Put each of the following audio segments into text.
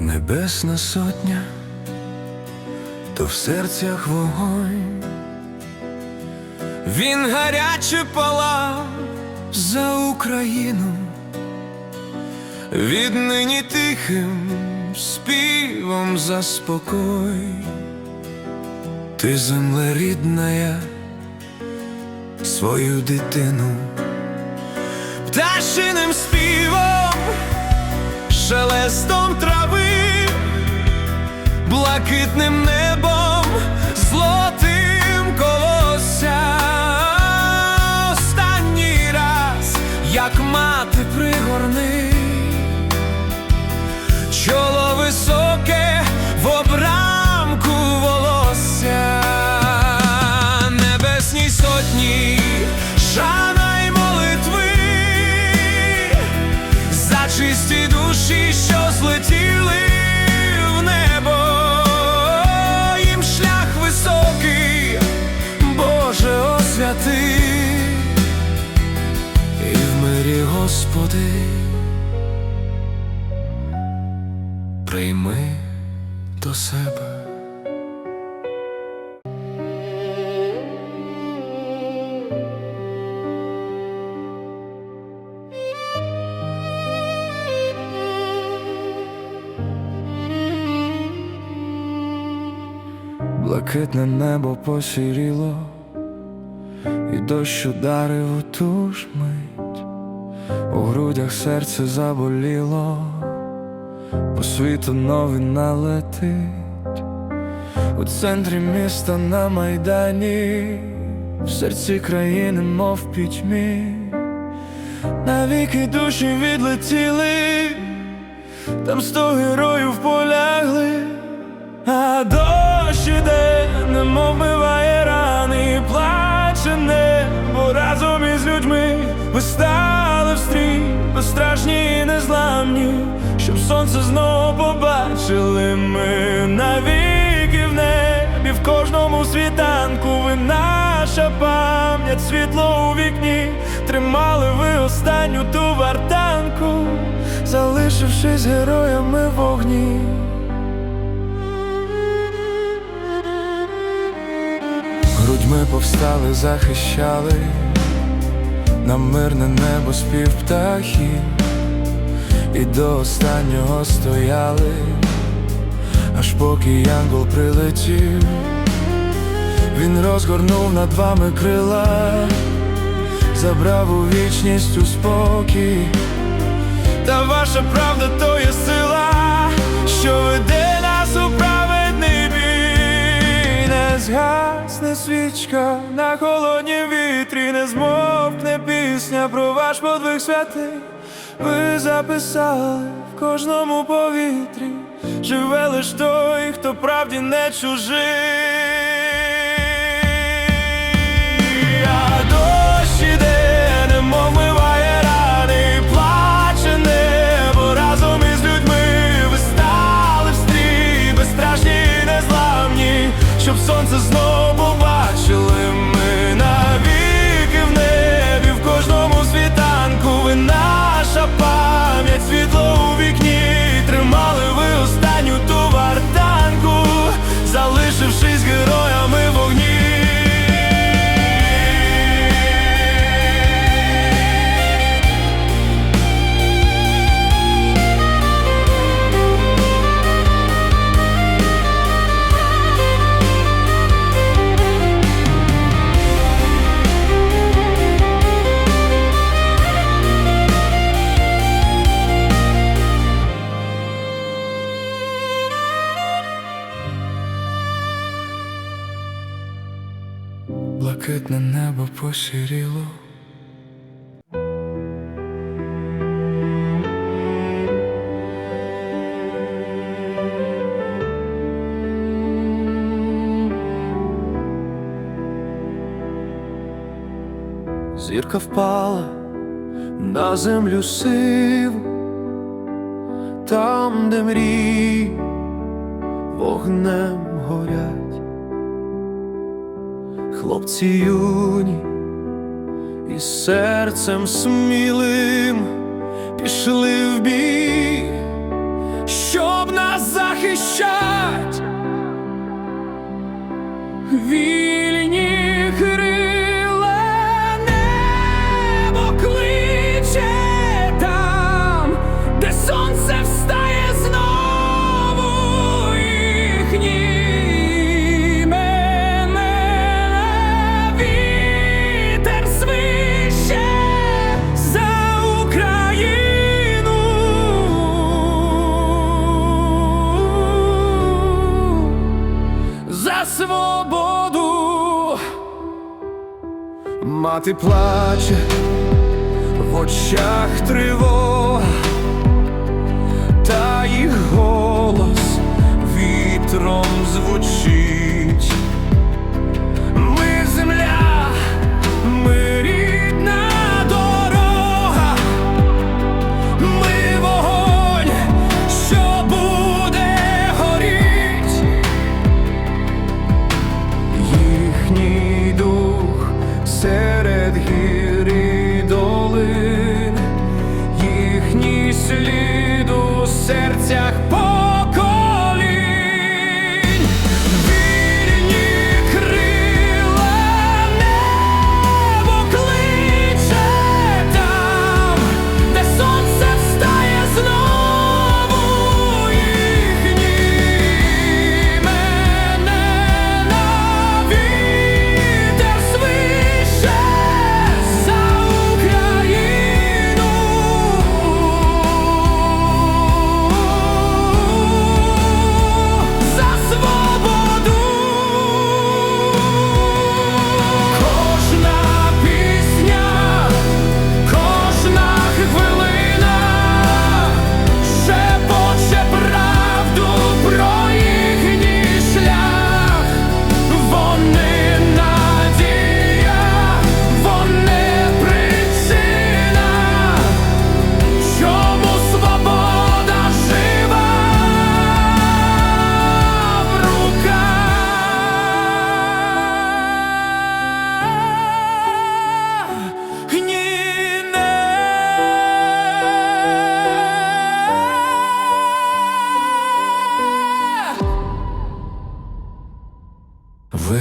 Небесна сотня, то в серцях вогонь. Він гаряче палав за Україну, віднині тихим співом заспокой. Ти земле рідна, свою дитину, пташиним співом, шелестом трави, блакитним небом, злотим Господи. Прийми до себе. Блакитне небо посіріло, і дощ ударив у ту ж мить, у грудях серце заболіло по світу новина летить у центрі міста на майдані, в серці країни, мов пітьмі, навіки душі відлетіли, там сто героїв полягли, а дощ іде, немов миває рани, плаче небо разом із людьми. Ви сонце знову побачили ми навіки в небі, в кожному світанку ви наша пам'ять, світло у вікні, тримали ви останню ту вартанку, залишившись героями вогні. Грудьми повстали, захищали на мирне небо спів птахів, і до останнього стояли, аж поки янгол прилетів, він розгорнув над вами крила, забрав у вічність у спокій, та ваша правда то є сила, що веде нас у праведний бій, не згасне свічка на холодній вітрі, не змовкне пісня про ваш подвиг святий. Ви записали в кожному повітрі, живе лиш той, хто правді не чужий. А дощ іде, немов миває рани, плаче небо разом із людьми. Ви стали в стрій, безстрашні і незламні, щоб сонце знову побачили ми світло у вікні, небо. Зірка впала на землю сиву, там, де мрії вогнем горять. Хлопці юні і серцем смілим пішли в бій, щоб нас захищать. Вільні Мати плаче, в очах тривога, та їх голос вітром звучить.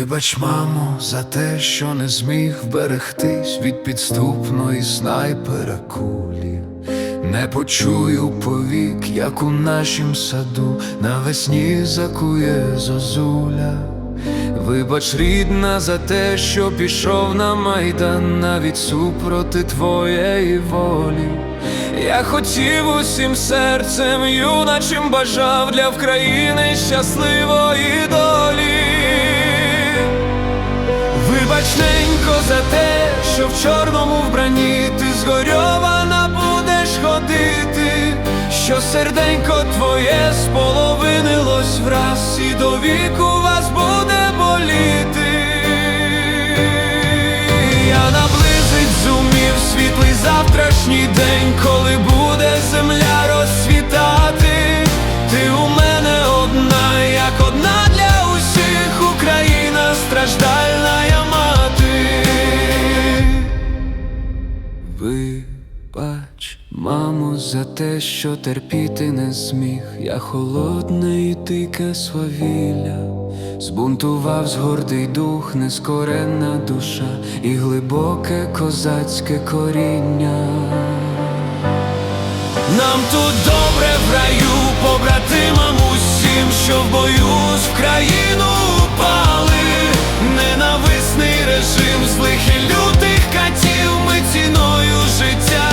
Вибач, мамо, за те, що не зміг вберегтись від підступної снайпера кулі. Не почую повік, як у нашім саду навесні закує зозуля. Вибач, рідна, за те, що пішов на майдан навіть супроти твоєї волі. Я хотів усім серцем, юначим бажав для України щасливої долі. Чорному вбранні ти згорьована будеш ходити, що серденько твоє споловинилось враз, і до віку вас буде боліти. Я наблизить зумів світлий завтрашній день, коли буде Вибач, мамо, за те, що терпіти не зміг. Я холодне і дике свавілля, збунтував згордий дух, нескорена душа і глибоке козацьке коріння. Нам тут добре в раю, побратимам усім, що в бою з країну упали, ненависний режим злих і лютих катів ми ціно. 睡觉。